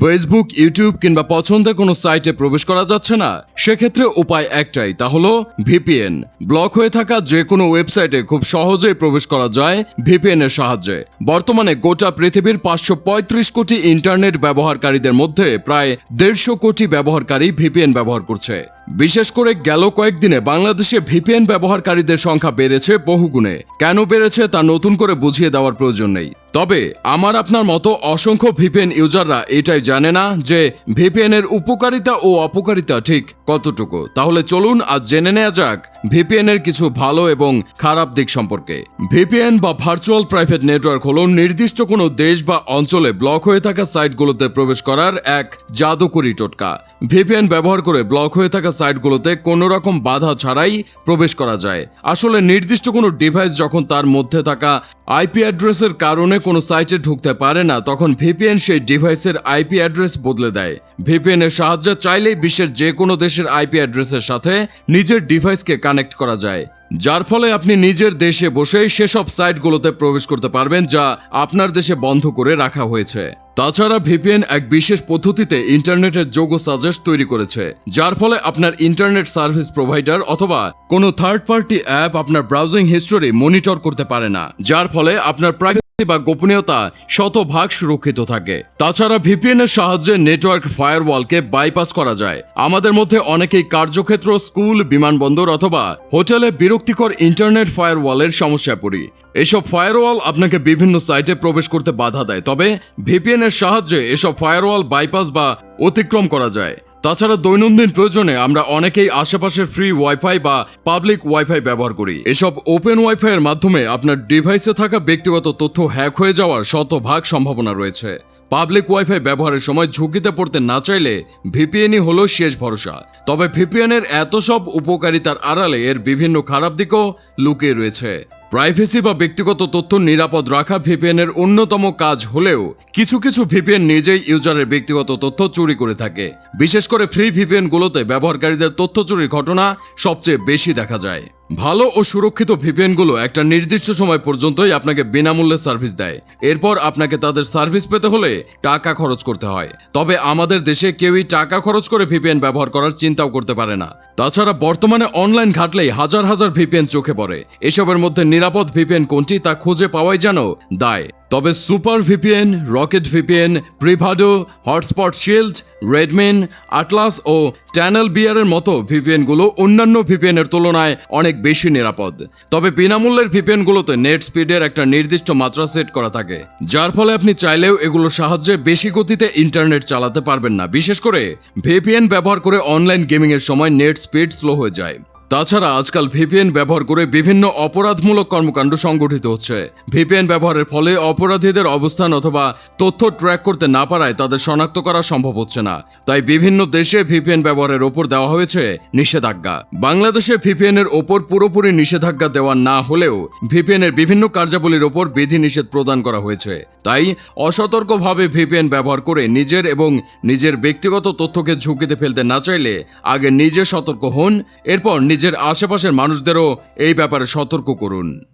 Facebook YouTube কিংবা পছন্দের কোনো সাইটে প্রবেশ করা যাচ্ছে না, সেক্ষেত্রে উপায় একটাই, তা হলো ভিপিএন। ব্লক হয়ে থাকা যে কোনো ওয়েবসাইটে খুব সহজেই প্রবেশ করা যায় ভিপিএন এর সাহায্যে। বর্তমানে গোটা পৃথিবীর পাঁচশো পঁয়ত্রিশ কোটি ইন্টারনেট ব্যবহারকারীদের মধ্যে প্রায় দেড়শো কোটি ব্যবহারকারী ভিপিএন ব্যবহার করছে। বিশেষ করে গেল কয়েকদিনে বাংলাদেশে ভিপিএন ব্যবহারকারীদের সংখ্যা বেড়েছে বহুগুণে। কেন বেড়েছে তা নতুন করে বুঝিয়ে দেওয়ার প্রয়োজন নেই। তবে আমার আপনার মতো অসংখ্য ভিপিএন ইউজাররা এটাই জানে না যে ভিপিএন এর উপকারিতা ও অপকারিতা ঠিক কতটুকু। তাহলে চলুন আজ জেনে নেওয়া যাক ভিপিএন এর কিছু ভালো এবং খারাপ দিক সম্পর্কে। ভিপিএন বা ভার্চুয়াল প্রাইভেট নেটওয়ার্ক হলো নির্দিষ্ট কোনো দেশ বা অঞ্চলে ব্লক হয়ে থাকা সাইটগুলোতে প্রবেশ করার এক জাদুকরি টোটকা। ভিপিএন ব্যবহার করে ব্লক হয়ে থাকা সাইটগুলোতে কোনো রকম বাধা ছাড়াই প্রবেশ করা যায়। আসলে নির্দিষ্ট কোনো ডিভাইস যখন তার মধ্যে থাকা আইপি অ্যাড্রেসের কারণে কোনো সাইটে ঢুকতে পারে না, তখন ভিপিএন সেই ডিভাইসের আইপি অ্যাড্রেস বদলে দেয়। ভিপিএন এর সাহায্যে চাইলেই বিশ্বের যে কোনো দেশের আইপি অ্যাড্রেসের সাথে নিজের ডিভাইসকে কানেক্ট করা যায়, যার ফলে আপনি নিজের দেশে বসেই সেসব সাইটগুলোতে প্রবেশ করতে পারবেন যা আপনার দেশে বন্ধ করে রাখা হয়েছে। তাছাড়া ভিপিএন এক বিশেষ পদ্ধতিতে ইন্টারনেটের যোগ্য সাজেস্ট তৈরি করেছে, যার ফলে আপনার ইন্টারনেট সার্ভিস প্রোভাইডার অথবা কোনো থার্ড পার্টি অ্যাপ আপনার ব্রাউজিং হিস্টোরি মনিটর করতে পারে না, যার ফলে আপনার প্রাইভেসি বা গোপনীয়তা শতভাগ সুরক্ষিত থাকে। তাছাড়া ভিপিএন এর সাহায্যে নেটওয়ার্ক ফায়ারওয়ালকে বাইপাস করা যায়। আমাদের মধ্যে অনেকেই কার্যক্ষেত্র, স্কুল, বিমানবন্দর অথবা হোটেলে বিরক্তিকর ইন্টারনেট ফায়ারওয়ালের সমস্যায় পড়ি। এসব ফায়ারওয়াল আপনাকে বিভিন্ন সাইটে প্রবেশ করতে বাধা দেয়, তবে ভিপিএন এর সাহায্যে এসব ফায়ারওয়াল বাইপাস বা অতিক্রম করা যায়। তাছাড়া দৈনন্দিন প্রয়োজনে আমরা অনেকেই আশেপাশের ফ্রি ওয়াইফাই বা পাবলিক ওয়াইফাই ব্যবহার করি। এসব ওপেন ওয়াইফাই এর মাধ্যমে আপনার ডিভাইসে থাকা ব্যক্তিগত তথ্য হ্যাক হয়ে যাওয়ার শতভাগ সম্ভাবনা রয়েছে। পাবলিক ওয়াইফাই ব্যবহারের সময় ঝুঁকিতে পড়তে না চাইলে ভিপিএনই হলো শেষ ভরসা। তবে ভিপিএন এর এত সব উপকারিতার আড়ালে এর বিভিন্ন খারাপ দিকও লুকিয়ে রয়েছে। প্রাইভেসি বা ব্যক্তিগত তথ্য নিরাপদ রাখা ভিপিএনের অন্যতম কাজ হলেও কিছু কিছু ভিপিএন নিজেই ইউজারের ব্যক্তিগত তথ্য চুরি করে থাকে। বিশেষ করে ফ্রি ভিপিএনগুলোতে ব্যবহারকারীদের তথ্য চুরির ঘটনা সবচেয়ে বেশি দেখা যায়। ভালো ও সুরক্ষিত ভিপিএনগুলো একটা নির্দিষ্ট সময় পর্যন্তই আপনাকে বিনামূল্যে সার্ভিস দেয়। এরপর আপনাকে তাদের সার্ভিস পেতে হলে টাকা খরচ করতে হয়। তবে আমাদের দেশে কেউই টাকা খরচ করে ভিপিএন ব্যবহার করার চিন্তাও করতে পারে না। তাছাড়া বর্তমানে অনলাইন ঘাটলেই হাজার হাজার ভিপিএন চোখে পড়ে। এসবের মধ্যে নিরাপদ ভিপিএন কোনটি তা খুঁজে পাওয়াই যেন দায়। তবে super VPN, rocket VPN, Privado, Hotspot Shield রেডমিন Atlas ও ট্যানেল বিয়ারের মতো ভিপিএনগুলো অন্যান্য ভিপিএনের তুলনায় অনেক বেশি নিরাপদ। তবে বিনামূল্যের ভিপিএনগুলোতে নেট স্পিডের একটা নির্দিষ্ট মাত্রা সেট করা থাকে। যার ফলে আপনি চাইলেও এগুলোর সাহায্যে বেশি গতিতে ইন্টারনেট চালাতে পারবেন না। বিশেষ করে ভিপিএন ব্যবহার করে অনলাইন গেমিংয়ের সময় নেট স্পিড স্লো হয়ে যায়। তাছাড়া আজকাল ভিপিএন ব্যবহার করে বিভিন্ন অপরাধমূলক কর্মকাণ্ড সংগঠিত হচ্ছে। ভিপিএন ব্যবহারের ফলে অপরাধীদের অবস্থান অথবা তথ্য ট্র্যাক করতে না পারায় তাদের শনাক্ত করা সম্ভব হচ্ছে না। তাই বিভিন্ন দেশে ভিপিএন ব্যবহারের ওপর দেওয়া হয়েছে নিষেধাজ্ঞা। বাংলাদেশে ভিপিএন এর ওপর পুরোপুরি নিষেধাজ্ঞা দেওয়া না হলেও ভিপিএন এর বিভিন্ন কার্যাবলীর ওপর বিধি নিষেধ প্রদান করা হয়েছে। তাই অসতর্কভাবে ভিপিএন ব্যবহার করে নিজের এবং নিজের ব্যক্তিগত তথ্যকে ঝুঁকিতে ফেলতে না চাইলে আগে নিজে সতর্ক হন, এরপর নিজের আশেপাশের মানুষদেরও এই ব্যাপারে সতর্ক করুন।